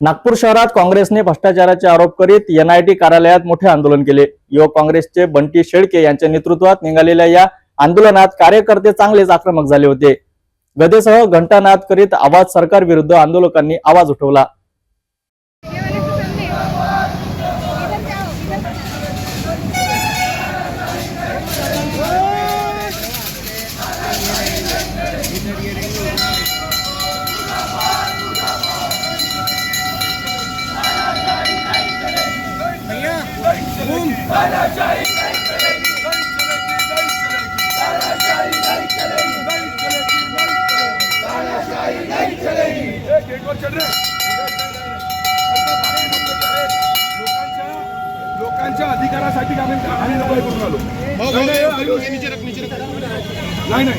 नागपूर शहरात काँग्रेसने भ्रष्टाचाराचे आरोप करीत एनआयटी कार्यालयात मोठे आंदोलन केले. युवक काँग्रेसचे बंटी शेळके यांच्या नेतृत्वात निघालेल्या या आंदोलनात कार्यकर्ते चांगलेच आक्रमक झाले होते. गदेसह घंटानाद करीत आवाज सरकार विरुद्ध आंदोलकांनी आवाज उठवला. लोकांच्या अधिकारासाठी आम्ही आम्ही नकोय करून आलो नाही, नाही,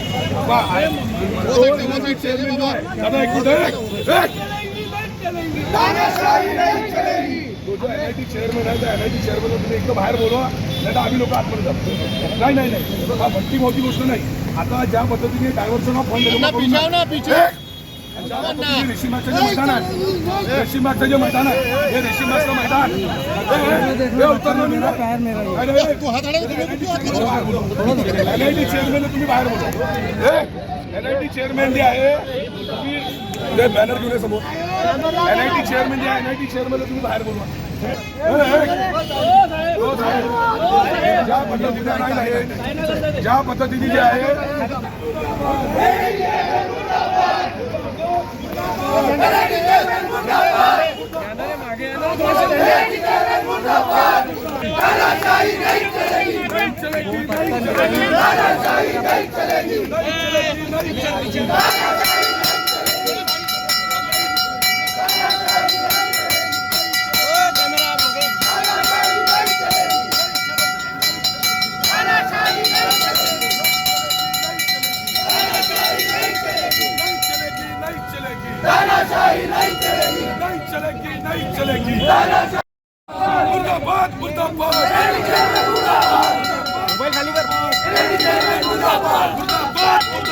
नाही जो आहे, दादा एक मिनिट, एक, एक. तो जो NIT chairman आहे त्या NIT chairman ला तुम्ही एकदा बाहेर बोलवा नाही तर आम्ही लोक आतमध्ये जातो. नाही नाही नाही. हा भट्टी मोठी गोष्ट नाही. आता ज्या पद्धतीने डायव्हर्सन ऑफ फंड रेशीमागचं जे मैदान आहे रेशीमागचं जे मैदान आहे हे रेशीमागचं मैदान. हे- उतरलं चेअरमॅन तुम्ही बाहेर बोला एनआयटी चेअरमॅन जे आहे. तुम्ही बॅनर घेऊन समोर. एनआयटी चेअरमॅन जे आहे एनआयटी चेअरमॅन तुम्ही बाहेर बोलवा. ज्या पद्धतीने नाही, आहे ज्या पद्धतीने जे आहे. मुर्दाबाद मुर्दाबाद मोबाइल खाली कर।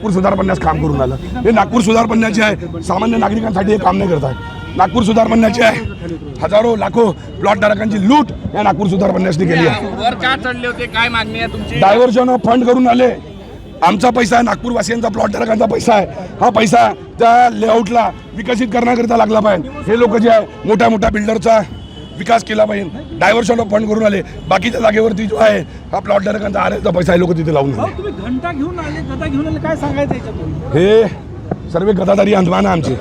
नागपूर सुधार बनण्यास काम करून आलं. हे नागपूर सुधार बनण्याचे आहे. सामान्य नागरिकांसाठी हे काम नाही करत आहे. नागपूर सुधार बनण्याचे आहे. हजारो लाखो प्लॉट धारकांची लूट या नागपूर सुधार बनण्यासनी केली आहे. काय मागणी तुमची? डायव्हर्जन फंड करून आले. आमचा पैसा आहे नागपूरवासियांचा प्लॉट धारकांचा पैसा आहे. हा पैसा त्या लेआउटला विकसित करण्याकरिता लागला पाहिजे. हे लोक जे आहे मोठ्या मोठ्या बिल्डरचा विकास केला पाहिजे. डायव्हर्शन ऑफ फंड करून आले. बाकीच्या जागेवरती जो आहे हा प्लॉट धारकांचा आरेचा पैसा हे लोक तिथे लावून आले. तुम्ही घंटा घेऊन आले गदा घेऊन आले काय सांगायचं याच्यातून? हे सर्व गदादारी आहे आमचे.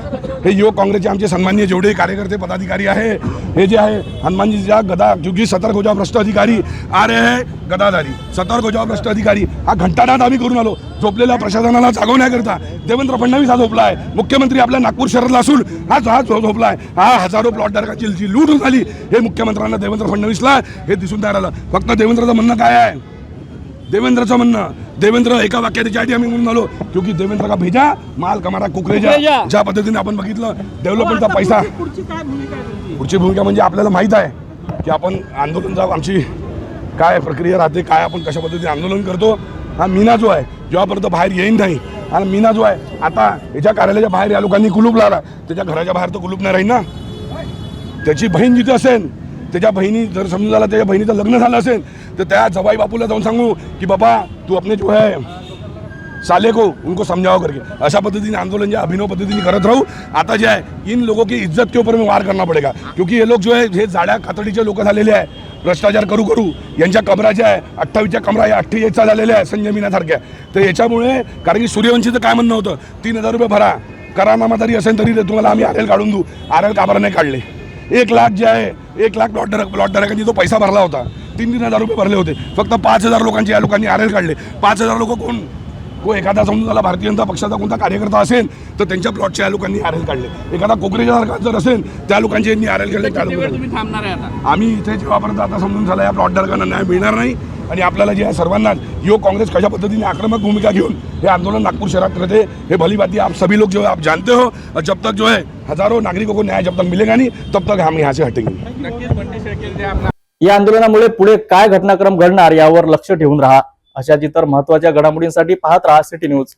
हे युवक काँग्रेसचे आमचे सन्माननीय जेवढे कार्यकर्ते पदाधिकारी आहे हे जे आहे हनुमानजीच्या गदा जुगी सतर्क हो जाओ भ्रष्ट अधिकारी आरे रहे गदाधारी सतर्क हो जाओ भ्रष्ट अधिकारी. हा घंटानाद आम्ही करून आलो. झोपलेल्या प्रशासनाला जागवण्याकरता देवेंद्र फडणवीस हा झोपला आहे मुख्यमंत्री आपल्या नागपूर शहरातला असून हा हा झोपला आहे हा हजारो प्लॉटधारकाची जी लूट झाली हे मुख्यमंत्र्यांना देवेंद्र फडणवीसला हे दिसून तयार आलं फक्त देवेंद्रचं म्हणणं काय आहे? देवेंद्रचं म्हणणं. देवेंद्र एका वाक्यात याच्यासाठी आम्ही म्हणून आलो क्योंकि देवेंद्र का भेजा माल कमारा कुकरेजा. ज्या पद्धतीने आपण बघितलं डेव्हलपमेंटचा पैसा. पुढची काय भूमिका म्हणजे आपल्याला माहीत आहे की आपण आंदोलनचा आमची काय प्रक्रिया राहते काय आपण कशा पद्धतीने आंदोलन करतो हा मीना जो आहे जेव्हापर्यंत बाहेर येईन नाही आणि मीना जो आहे आता याच्या कार्यालयाच्या बाहेर या लोकांनी कुलूप लावला. त्याच्या घराच्या बाहेर तर कुलूप नाही राहील ना. त्याची बहीण जिथे असेल त्याच्या बहिणी जर समजून झाला त्याच्या बहिणीचं लग्न झालं असेल तर त्या जवाई बापूला जाऊन सांगू की बाबा तू अपने जो है साले को उनको समझाओ करके. अशा पद्धतीने आंदोलन जे अभिनव पद्धतीने करत राहू. आता जे आहे इन लोगों की इज्जत के ऊपर में वार करना पडेगा. क्योंकि ये लोग जो है हे जाड्या कातडीचे लोक झालेले आहे. भ्रष्टाचार करू करू यांच्या कमरा ज्या आहे अठ्ठावीसच्या कमरा या अठ्ठेचाळीसचा झालेल्या आहे संजय मीनासारख्या तर याच्यामुळे कारण की सूर्यवंशीचं काय म्हणणं होतं? तीन हजार रुपये भरा. करानामा जरी असेल तरी ते तुम्हाला आम्ही आरेल काढून देऊ. आर एल काबरा नाही काढले. एक लाख जे आहे एक लाख प्लॉट धारक प्लॉट धारकांनी जो पैसा भरला होता. तीन तीन हजार रुपये भरले होते. फक्त पाच हजार लोकांचे या लोकांनी आर एल काढले. पाच हजार लोक कोण? को एखादा समजून झाला भारतीय जनता पक्षाचा कोणता कार्यकर्ता असेल तर त्यांच्या प्लॉटच्या या लोकांनी आर एल काढले. एखादा कोकरेच्या जर असेल त्या लोकांचे यांनी आर एल काढले आम्ही इथे जेव्हापर्यंत आता समजून झाला या प्लॉट धारकांना न्याय मिळणार नाही. आणि आपल्याला जे आहे सर्वांना युवक काँग्रेस कशा पद्धतीने आक्रमक भूमिका घेऊन हे आंदोलन नागपूर शहरात करते हे भलीभाती आप सभी लोग जो है आप जानते हो. और जब तक जो है हजारो नागरिकों को न्याय जब तक मिलेगा नहीं तब तक हम यहाँ से हटेंगे या आंदोलनामुळे पुढे काय घटनाक्रम घडणार यावर लक्ष ठेवून राहा. अशाच इतर महत्त्वाच्या घडामोडींसाठी पाहत राहा सिटी न्यूज.